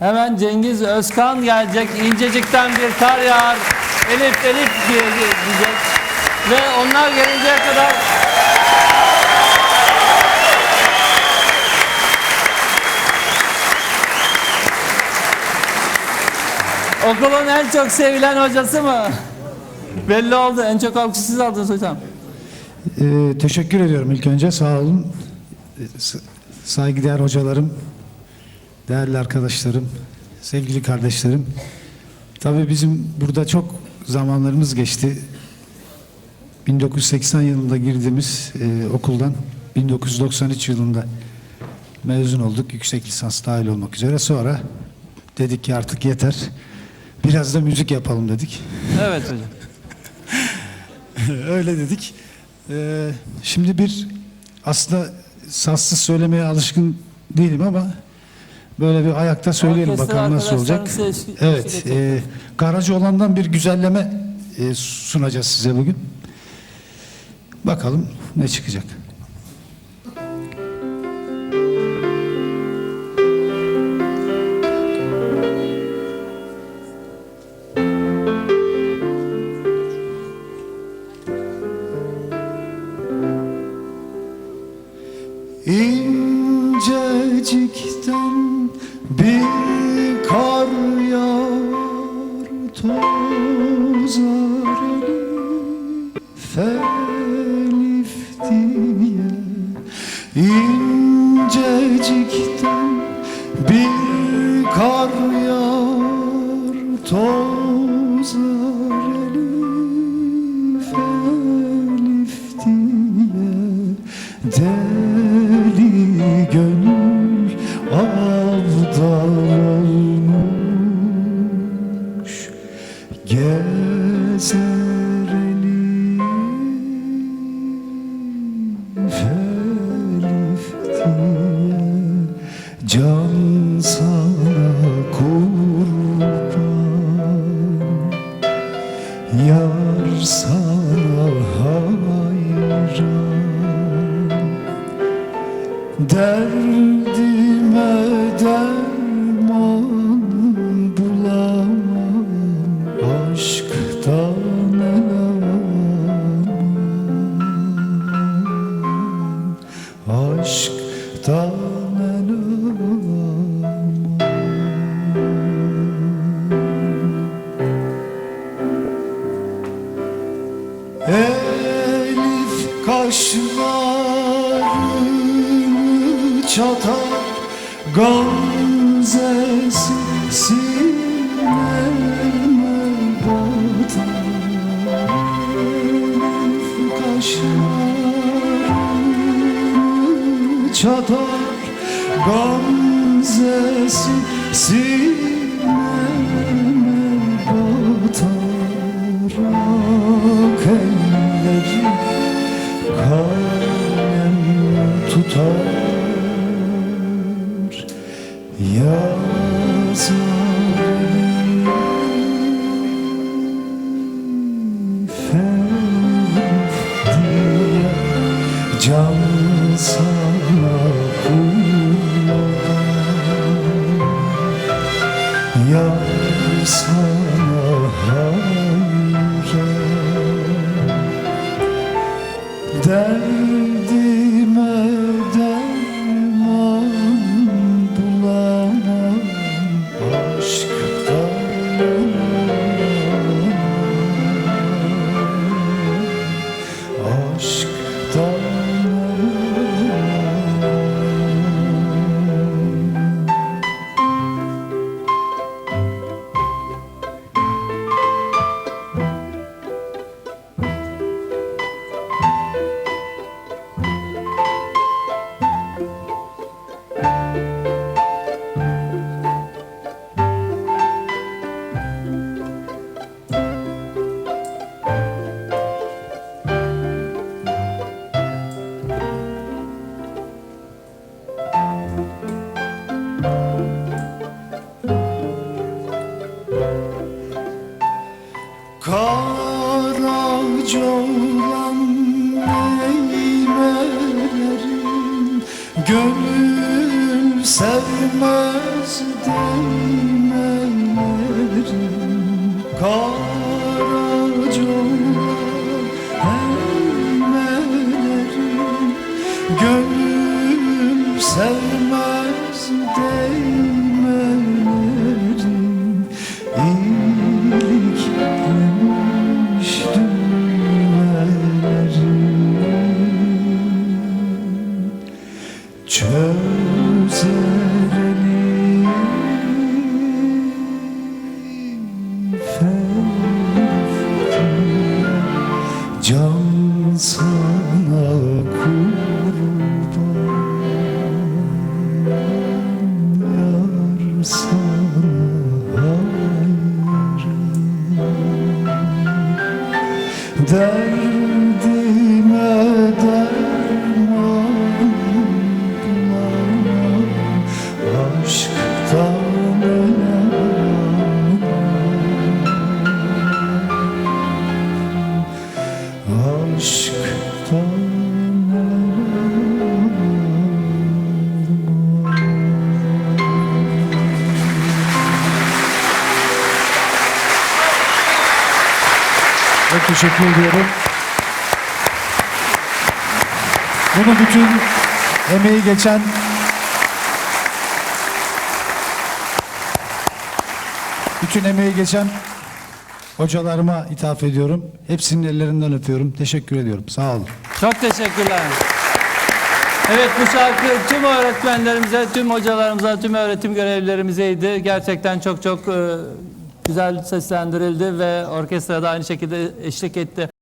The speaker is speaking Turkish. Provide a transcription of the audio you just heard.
Hemen Cengiz Özkan gelecek. İncecikten bir kar yağar. Elif elif diye diyecek. Ve onlar gelinceye kadar Okulun en çok sevilen hocası mı? Belli oldu. En çok alkışı siz aldınız hocam. Ee, teşekkür ediyorum ilk önce sağ olun. Ee, Saygıdeğer hocalarım, değerli arkadaşlarım, sevgili kardeşlerim. Tabii bizim burada çok zamanlarımız geçti. 1980 yılında girdiğimiz e, okuldan 1993 yılında mezun olduk. Yüksek lisans dahil olmak üzere. Sonra dedik ki artık yeter. Biraz da müzik yapalım dedik. Evet hocam. Öyle dedik. Ee, şimdi bir aslında sassız söylemeye alışkın değilim ama böyle bir ayakta söyleyelim Orkestra bakalım nasıl olacak. Evet, e, garajı olandan bir güzelleme e, sunacağız size bugün. Bakalım ne çıkacak. Gönül avdal olmuş Gezer elif elif diye Can sana kurban. Yar sana Derdime çatar Gamzesi sineme batar Ak kalem tutar. Diye can sana kurban Yar sana hayran Gönül sevmez demedim Karacola elmelerim Gönül sevmez done teşekkür ediyorum. Bunu bütün emeği geçen bütün emeği geçen hocalarıma ithaf ediyorum. Hepsinin ellerinden öpüyorum. Teşekkür ediyorum. Sağ olun. Çok teşekkürler. Evet bu şarkı tüm öğretmenlerimize, tüm hocalarımıza, tüm öğretim görevlilerimizeydi. Gerçekten çok çok e, güzel seslendirildi ve orkestra da aynı şekilde eşlik etti.